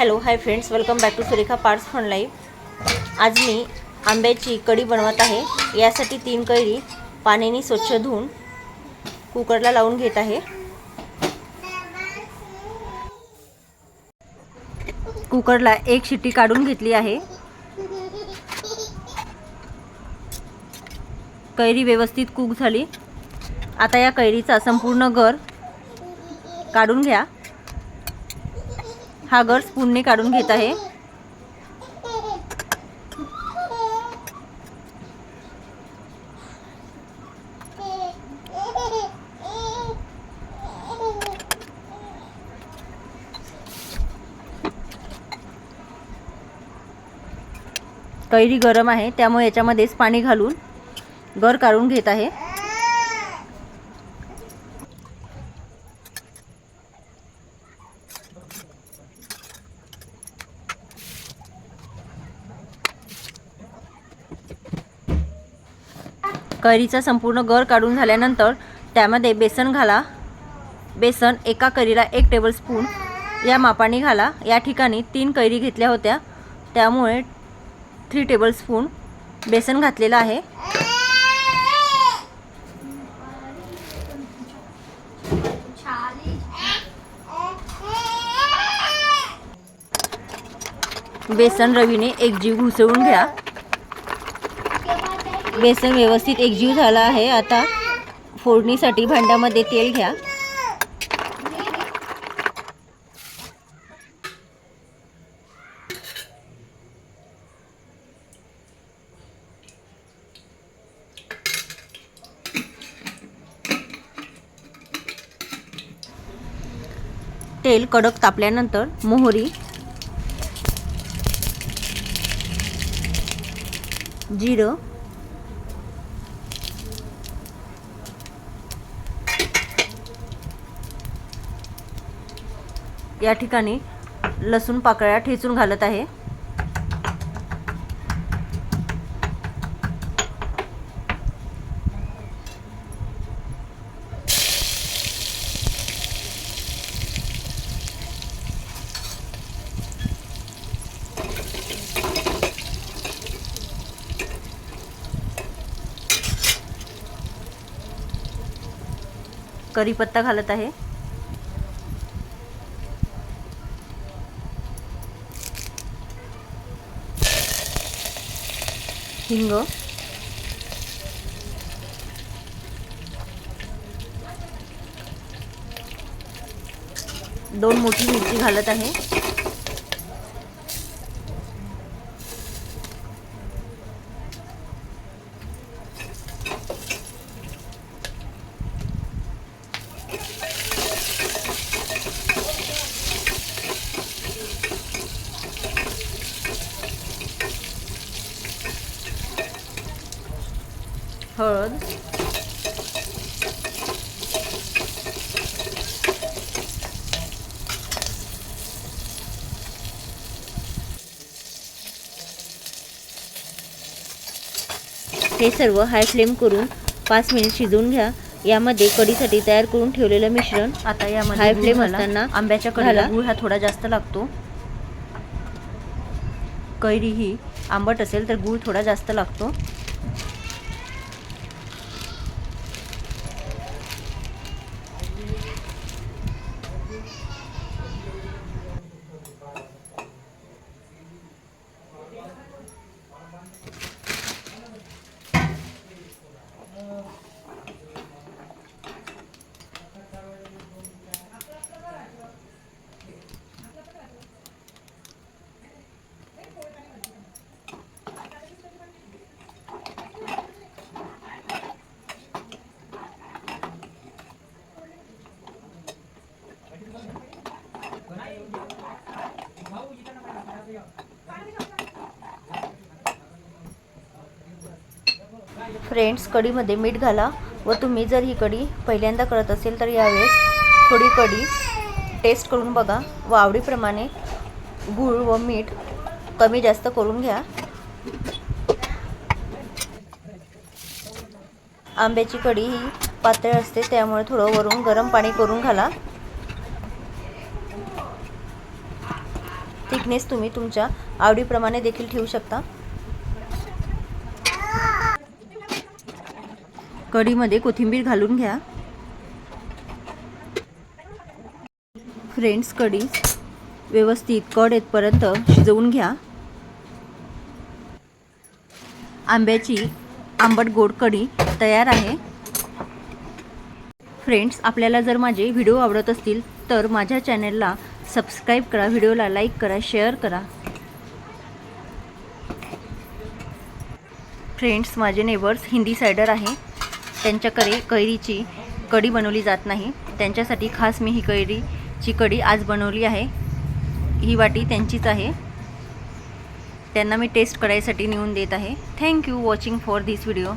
Hello hi friends welcome back to Surekha parts fun live आज मी आंब्याची कढी बनवत आहे. यासाठी तीन कैरी पाण्याने स्वच्छ धुवून कुकरला लावून घेत आहे. कुकरला एक शिट्टी काढून घेतली आहे. कैरी व्यवस्थित कूक झाली. आता या कैरीचा संपूर्ण गर काढून घ्या. हा गर स्पूनने काढून घेत आहे. कैरी गरम आहे त्यामुळे याच्यामध्येच पाणी घालून गर काढून घेत आहे. कैरीचा संपूर्ण गर काढून झाल्यानंतर त्यामध्ये बेसन घाला. बेसन एका कैरीला एक टेबलस्पून या मापाने घाला. या ठिकाणी तीन कैरी घेतल्या होत्या. त्यामुळे थ्री टेबलस्पून बेसन घातलेलं आहे. बेसन रवीने एक जीव घुसळून घ्या. बेसन व्यवस्थित एकजीव झाला आहे. आता फोडणीसाठी भांड्यामध्ये तेल घ्या. तेल कडक तापल्यानंतर मोहरी जिरं या ठिकाणी लसूण पाकळ्या ठेचून घालत आहे. कढीपत्ता घालत आहे. हिंग. दोन मोठी मिरची घालत आहे. हळद. हे सर्व हाय फ्लेम करून पाच मिनिट शिजवून घ्या. यामध्ये कढीसाठी तयार करून ठेवलेलं मिश्रण आता यामध्ये हाय फ्लेम असताना आंब्याच्या कढीला गुळ हा थोडा जास्त लागतो. कैरी ही आंबट असेल तर गुळ थोडा जास्त लागतो. फ्रेंड्स कढीमध्ये मीठ घाला व तुम्ही जर ही कढी पहिल्यांदा करत असेल तर यावेळेस थोडी कढी टेस्ट करून बघा व आवडीप्रमाणे गूळ व मीठ कमी जास्त करून घ्या. आंब्याची कढी ही पातळ असते त्यामुळे थोडं वरून गरम पाणी करून घाला. थिकनेस तुम्ही तुमच्या आवडीप्रमाणे देखील ठेवू शकता. कढीमध्ये कोथिंबीर घालून घ्या. फ्रेंड्स कढी व्यवस्थित कड येतपर्यंत शिजवून घ्या. आंब्याची आंबट गोड कढी तयार आहे. फ्रेंड्स आपल्याला जर माझे व्हिडिओ आवडत असतील तर माझ्या चॅनलला सबस्क्राईब करा व्हिडिओला लाईक करा शेअर करा. फ्रेंड्स माझे नेबर्स हिंदी सायडर आहे. त्यांच्याकडे कैरीची कढी बनवली जात नाही. त्यांच्यासाठी खास मी ही कैरीची कढी आज बनवली आहे. ही वाटी त्यांचीच आहे. त्यांना मी टेस्ट करायसाठी नेऊन देत आहे. Thank you watching for this video